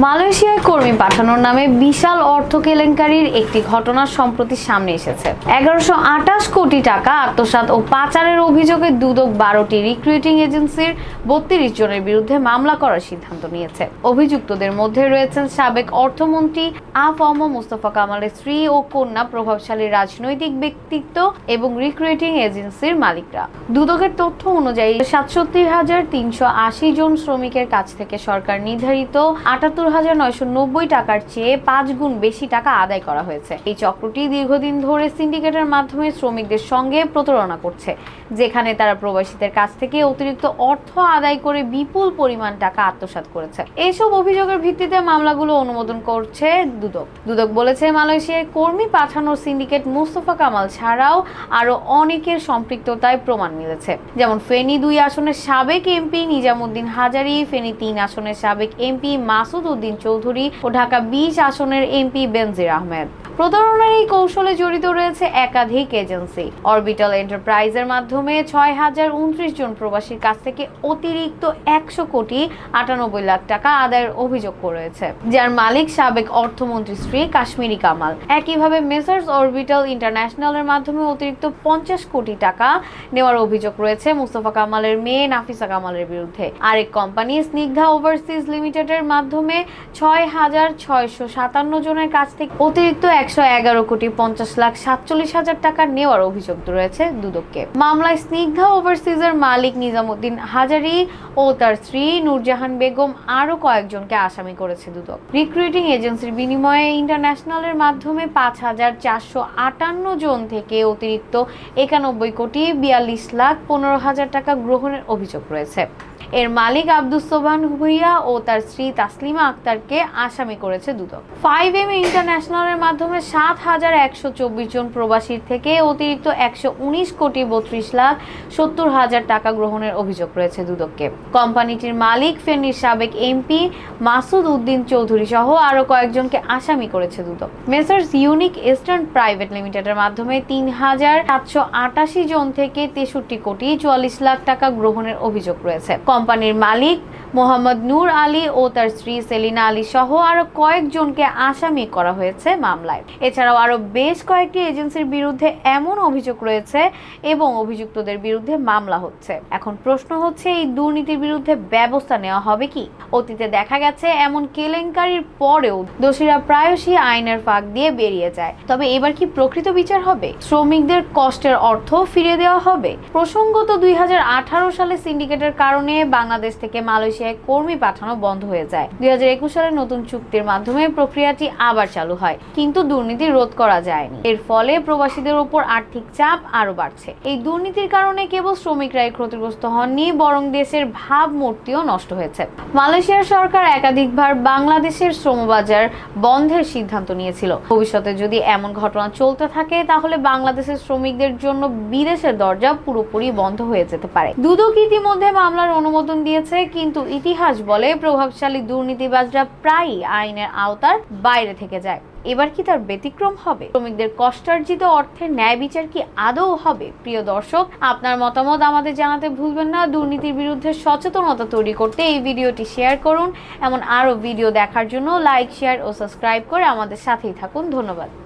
মালয়েশিয়ায় কর্মী পাঠানোর নামে বিশাল অর্থ কেলেঙ্কারির একটি ঘটনা সম্প্রতি সামনে এসেছে। এগারোশো আটাশ কোটি টাকা আত্মসাৎ ও পাচারের অভিযোগে দুদক বারোটি রিক্রুটিং এজেন্সির বত্রিশ জনের বিরুদ্ধে মামলা করার সিদ্ধান্ত নিয়েছে। অভিযুক্তদের মধ্যে রয়েছেন সাবেক অর্থমন্ত্রী আফম মোস্তফা কামালের স্ত্রী ও কন্যা প্রভাবশালী রাজনৈতিক ব্যক্তিত্ব এবং রিক্রুটিং এজেন্সির মালিকরা। দুদকের তথ্য অনুযায়ী সাতষট্টি হাজার তিনশো আশি জন শ্রমিকের কাছ থেকে সরকার নির্ধারিত আটাত্তর হাজার নয়শো নব্বই টাকার চেয়ে পাঁচ গুণ বেশি টাকা আদায় করা হয়েছে। এই চক্রটি দীর্ঘদিন ধরে সিন্ডিকেটের মাধ্যমে শ্রমিকদের সঙ্গে প্রতারণা করছে, যেখানে তারা প্রবাসীদের কাছ থেকে অতিরিক্ত অর্থ আদায় করে বিপুল পরিমাণ টাকা আত্মসাৎ করেছে। এইসব অভিযোগের ভিত্তিতে মামলাগুলো অনুমোদন করছে দুদক। দুদক বলেছে, মালয়েশিয়ায় কর্মী পাঠানোর সিন্ডিকেট মুস্তফা কামাল ছাড়াও আরও অনেকের সম্পৃক্ততায় প্রমাণ মিলেছে। যেমন ফেনী দুই আসনের সাবেক এমপি নিজামুদ্দিন হাজারি, ফেনী তিন আসনের সাবেক এমপি মাসুদ উদ্দিন চৌধুরী ও ঢাকা বিশ আসনের এমপি বেনজির আহমেদ। প্রতারণার এই কৌশলে জড়িত রয়েছে একাধিক এজেন্সি। অরবিটাল এন্টারপ্রাইজের মাধ্যমে ছয় হাজার উনত্রিশ জন প্রবাসীর কাছ থেকে অতিরিক্ত একশো কোটি আটানব্বই লাখ টাকা আদায়ের অভিযোগ করেছে, যার মালিক সাবেক অর্থমন্ত্রী শ্রী কাশ্মীরি কামাল। একইভাবে মেসার্স অরবিটাল ইন্টারন্যাশনালের মাধ্যমে অতিরিক্ত পঞ্চাশ কোটি টাকা নেওয়ার অভিযোগ রয়েছে মুস্তফা কামালের মেয়ে নাফিসা কামালের বিরুদ্ধে। আরেক কোম্পানি স্নিগ্ধা ওভারসিজ লিমিটেডের মাধ্যমে ছয় হাজার ছয়শো সাতান্ন জনের কাছ থেকে অতিরিক্ত একশো এগারো কোটি পঞ্চাশ লাখ সাতচল্লিশ হাজার টাকা নেওয়ার অভিযোগ রয়েছে দুদককে। মামলায় স্নিগ্ধা ওভারসিজের মালিক নিজামুদ্দিন হাজারি ও তার স্ত্রী নূরজাহান বেগম আরও কয়েকজনকে আসামি করেছে দুদক। রিক্রুটিং এজেন্সির বিনিময়ে ইন্টারন্যাশনালের মাধ্যমে পাঁচ হাজার চারশো আটান্ন জন থেকে অতিরিক্ত একানব্বই কোটি বিয়াল্লিশ লাখ পনেরো হাজার টাকা গ্রহণের অভিযোগ রয়েছে। এর মালিক আব্দুস সোবান ভুইয়া ও তার স্ত্রী তাসলিমা আক্তারকে আসামি করেছে দুদক। ফাইভ এম ইন্টারন্যাশনালের মাধ্যমে সাত হাজার একশো চব্বিশ জন প্রবাসীর থেকে অতিরিক্ত একশো উনিশ কোটি বত্রিশ লাখ সত্তর হাজার টাকা গ্রহণের অভিযোগ রয়েছে দুদককে। কোম্পানিটির মালিক, ফেনীর সাবেক এমপি মাসুদ উদ্দিন চৌধুরী সহ আরও কয়েকজনকে আসামি করেছে Dudok. Messrs Unique Eastern private লিমিটেডের মাধ্যমে তিন হাজার সাতশো আটাশি জন থেকে তেষট্টি কোটি চুয়াল্লিশ লাখ টাকা গ্রহণের অভিযোগ রয়েছে। কোম্পানির মালিক মোহাম্মদ নূর আলী ও তার স্ত্রী সেলিনা আলী সহ আরও কয়েকজনকে আসামি করা হয়েছে মামলায়। এছাড়াও আরও বেশ কয়েকটি এজেন্সির বিরুদ্ধে এমন অভিযোগ রয়েছে এবং অভিযুক্তদের বিরুদ্ধে মামলা হচ্ছে। এখন প্রশ্ন হচ্ছে, এই দুর্নীতির বিরুদ্ধে ব্যবস্থা নেওয়া হবে কি? অতীতে দেখা গেছে, এমন কেলেঙ্কারির পরেও দোষীরা প্রায়শই আইনের ফাঁক দিয়ে বেরিয়ে যায়। তবে এবার কি প্রকৃত বিচার হবে? শ্রমিকদের কষ্টের অর্থ ফিরিয়ে দেওয়া হবে? প্রসঙ্গত দুই হাজার আঠারো সালে সিন্ডিকেটের কারণে বাংলাদেশ থেকে মালয়েশিয়ায় কর্মী পাঠানো বন্ধ হয়ে যায়। দুই হাজার একুশ সালে নতুন চুক্তির মাধ্যমে প্রক্রিয়াটি আবার চালু হয়, কিন্তু দুর্নীতি রোধ করা যায়নি। এর ফলে প্রবাসীদের উপর আর্থিক চাপ আরও বাড়ছে। এই দুর্নীতির কারণে কেবল শ্রমিকরাই ক্ষতিগ্রস্ত হননি, বরং দেশের ভাবমূর্তিও নষ্ট হয়েছে। মালয়েশিয়ার সরকার একাধিকবার বাংলাদেশের শ্রমবাজার বন্ধের সিদ্ধান্ত নিয়েছিল। ভবিষ্যতে যদি এমন ঘটনা চলতে থাকে, তাহলে বাংলাদেশের শ্রমিকদের জন্য বিদেশের দরজা পুরোপুরি বন্ধ হয়ে যেতে পারে। দুদক ইতিমধ্যে মামলার অনুমোদন দিয়েছে, কিন্তু ইতিহাস বলে প্রভাবশালী দুর্নীতিবাজরা প্রায়ই আইনের আওতার বাইরে থেকে যায়। এবার কি তার ব্যতিক্রম হবে? শ্রমিকদের কষ্টার্জিত অর্থের ন্যায় বিচার কি আদৌ হবে? প্রিয় দর্শক, আপনার মতামত আমাদের জানাতে ভুলবেন না। দুর্নীতির বিরুদ্ধে সচেতনতা তৈরি করতে এই ভিডিওটি শেয়ার করুন। এমন আরও ভিডিও দেখার জন্য লাইক, শেয়ার ও সাবস্ক্রাইব করে আমাদের সাথেই থাকুন। ধন্যবাদ।